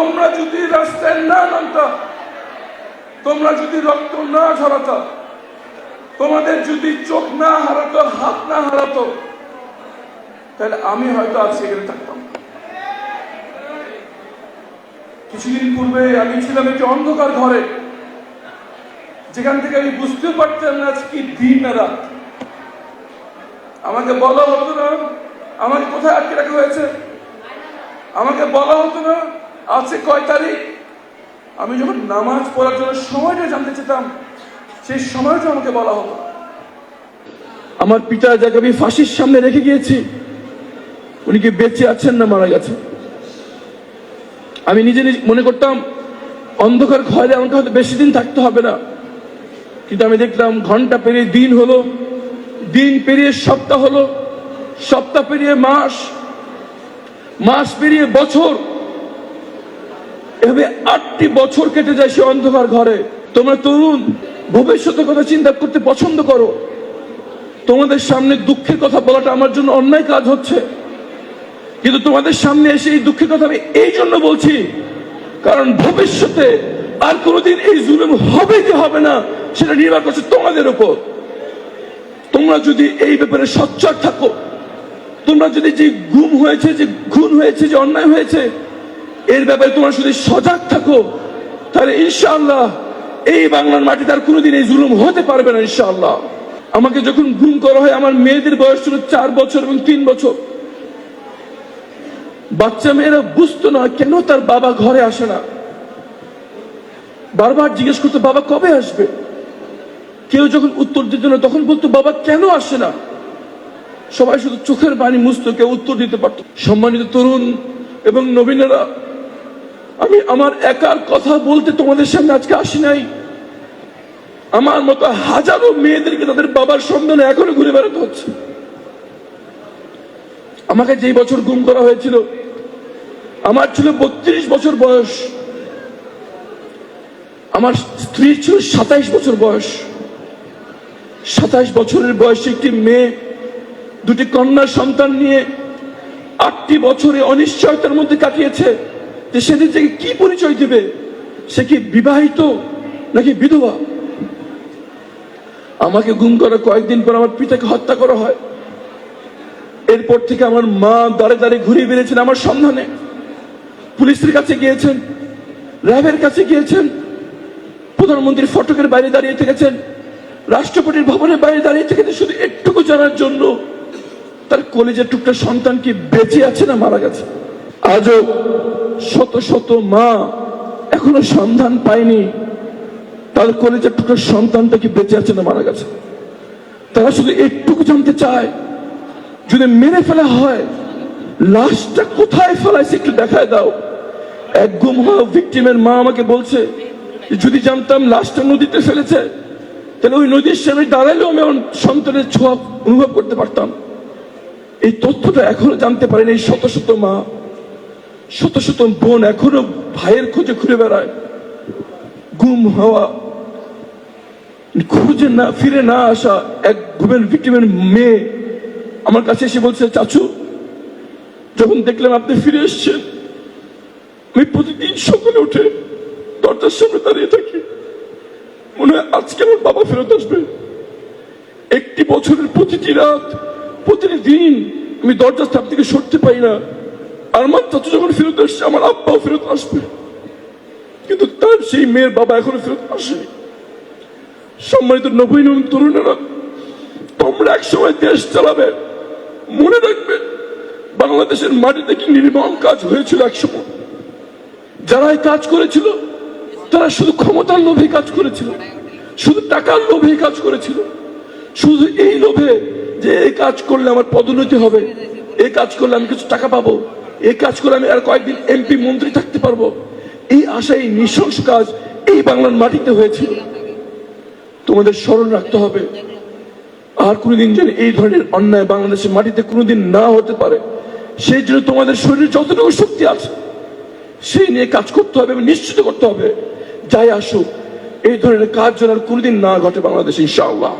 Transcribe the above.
তোমরা যদি রাস্তায় না নামতা, তোমরা যদি রক্ত না ঝরাতো, তোমাদের যদি চোখ না হারাতো, হাত না হারাতো, তাহলে আমি হয়তো আজ সেখানে থাকতাম কিছুদিন পূর্বে আমি ছিলাম একটি অন্ধকার ঘরে, যেখান থেকে আমি বুঝতে পারতাম না আজ কি দিন না রাত। আমাকে বলা হতো না, আমাকে কোথায় আটকে রাখা হয়েছে? আমাকে বলা হতো না আছে কয় তারিখ? আমি যখন নামাজ পড়ার জন্য সময়টা জানতে চেতাম সেই সময়টা আমাকে বলা হতো আমার পিতা যাকে আমি ফাঁসির সামনে রেখে গিয়েছি, উনি কি বেঁচে আছেন না মারা গেছে? আমি নিজে নিজে মনে করতাম, অন্ধকার ঘরে আমাকে হয়তো বেশি দিন থাকতে হবে না। কিন্তু আমি দেখলাম, ঘণ্টা পেরিয়ে দিন হলো, দিন পেরিয়ে সপ্তাহ হলো, সপ্তাহ পেরিয়ে মাস মাস পেরিয়ে বছর। এভাবে আটটি বছর কেটে যায় সে অন্ধকার ঘরে। তোমরা তরুণ, ভবিষ্যতের কথা চিন্তা করতে পছন্দ করো। তোমাদের সামনে দুঃখের কথা বলাটা আমার জন্য অন্যায় কাজ হচ্ছে। কিন্তু তোমাদের সামনে এসে এই দুঃখের কথা আমি এই জন্য বলছি, কারণ ভবিষ্যতে আর কোনোদিন এই জুলুম হবে কি হবে না, সেটা নির্ভর করছে তোমাদের উপর। তোমরা যদি এই ব্যাপারে সচ্চর থাকো, তোমরা যদি যে গুম হয়েছে, যে খুন হয়েছে, যে অন্যায় হয়েছে এর ব্যাপারে তোমরা যদি সজাগ থাকো। তাহলে ইনশাআল্লাহ এই বাংলার মাটিতে আর কোনোদিন এই জুলুম হতে পারবে না ইনশাআল্লাহ। আমাকে যখন গুম করা হয়, আমার মেয়েদের বয়স ছিল চার বছর এবং তিন বছর। বাচ্চা মেয়েরা বুঝতো না কেন তার বাবা ঘরে আসে না। বারবার জিজ্ঞেস করতো, বাবা কবে আসবে? কেউ যখন উত্তর দিত না, তখন বলতো, বাবা কেন আসে না? সবাই শুধু চোখের বাণী মুছতো, কেউ উত্তর দিতে পারত সম্মানিত তরুণ এবং নবীনেরা আমি আমার একার কথা বলতে তোমাদের সামনে আজকে আসি নাই। আমার মতো হাজারো মেয়েদেরকে তাদের বাবার সন্ধানে এখনও ঘুরে বেড়াতে হচ্ছে। আমাকে যেই বছর গুম করা হয়েছিল, আমার ছিল বত্রিশ বছর বয়স। আমার স্ত্রী ছিল সাতাইশ বছর বয়স। সাতাইশ বছরের বয়সে একটি মেয়ে, দুটি কন্যা সন্তান নিয়ে আটটি বছরে অনিশ্চয়তার মধ্যে কাটিয়েছে। সেদিন থেকে কি পরিচয় দিবে? সে কি বিবাহিত নাকি বিধবা? আমাকে গুম করা কয়েকদিন পর আমার পিতাকে হত্যা করা হয়। এরপর থেকে আমার মা দাঁড়ে দাঁড়িয়ে ঘুরিয়ে বেরিয়েছেন আমার সন্ধানে। পুলিশের কাছে গিয়েছেন, র্যাবের কাছে গিয়েছেন, প্রধানমন্ত্রীর ফটকের বাইরে দাঁড়িয়ে থেকেছেন, রাষ্ট্রপতির ভবনের বাইরে দাঁড়িয়ে থেকেছেন। শুধু একটুকু জানার জন্য তার কলেজের টুকটা সন্তান কি বেঁচে আছে না মারা গেছে। আজও শত শত মা এখনও সন্ধান পায়নি। তার কলেজের টুকটা সন্তানটা কি বেঁচে আছে না মারা গেছে। তারা শুধু একটুকু জানতে চায়, যদি মেরে ফেলা হয়, লাশটা কোথায় ফেলাইছে একটু দেখায় দাও। এক গুম হওয়া ভিকটিমের মা আমাকে বলছে যদি জানতাম লাশটা নদীতে ফেলেছে, তাহলে ওই নদীর সামনে দাঁড়ালেও আমি সন্তানের ছোঁয়া অনুভব করতে পারতাম। এই তথ্যটা এখনও জানতে পারেনি শত শত মা। শত শত বোন এখনও ভাইয়ের খোঁজে ঘুরে বেড়ায়। গুম হওয়া, খুঁজে না, ফিরে না আসা এক ঘুমের ভিক্টিমের মেয়ে আমার কাছে এসে বলছে, চাচু, যখন দেখলাম আপনি ফিরে এসছেন, আমি প্রতিদিন সকালে উঠে দরজার সামনে দাঁড়িয়ে থাকি। মনে হয় আজকে আমার বাবা ফেরত আসবে। একটি বছরের প্রতিটি রাত, প্রতিটি দিন আমি দরজার চাপ থেকে সরতে পারি না। আর আমার চাচু যখন ফেরত আসছে, আমার আব্বাও ফেরত আসবে। কিন্তু তার সেই মেয়ের বাবা এখনও ফেরত আসেনি। সম্মানিত নবীন তরুণেরা, তোমরা একসময় দেশ চালাবে। মনে রাখবে, বাংলাদেশের মাটিতে কি নির্মম কাজ হয়েছিল একসময়? যারা এই কাজ করেছিল, তারা শুধু ক্ষমতার লোভে কাজ করেছিল। শুধু টাকার লোভে কাজ করেছিল। শুধু এই লোভে যে এই কাজ করলে আমার পদোন্নতি হবে, এই কাজ করলে আমি কিছু টাকা পাবো। এই কাজ করে আমি আর কয়েকদিন এমপি মন্ত্রী থাকতে পারব। এই আশায়, এই নৃশংস কাজ এই বাংলার মাটিতে হয়েছিল তোমাদের স্মরণ রাখতে হবে। আর কোনোদিন যেন এই ধরনের অন্যায় বাংলাদেশের মাটিতে কোনোদিন না হতে পারে। সেই জন্য তোমাদের শরীরে যতটুকু শক্তি আছে, সেই নিয়ে কাজ করতে হবে এবং নিশ্চিত করতে হবে। যাই আসুক, এই ধরনের কাজ যেন আর কোনোদিন না ঘটে বাংলাদেশে, ইনশাআল্লাহ।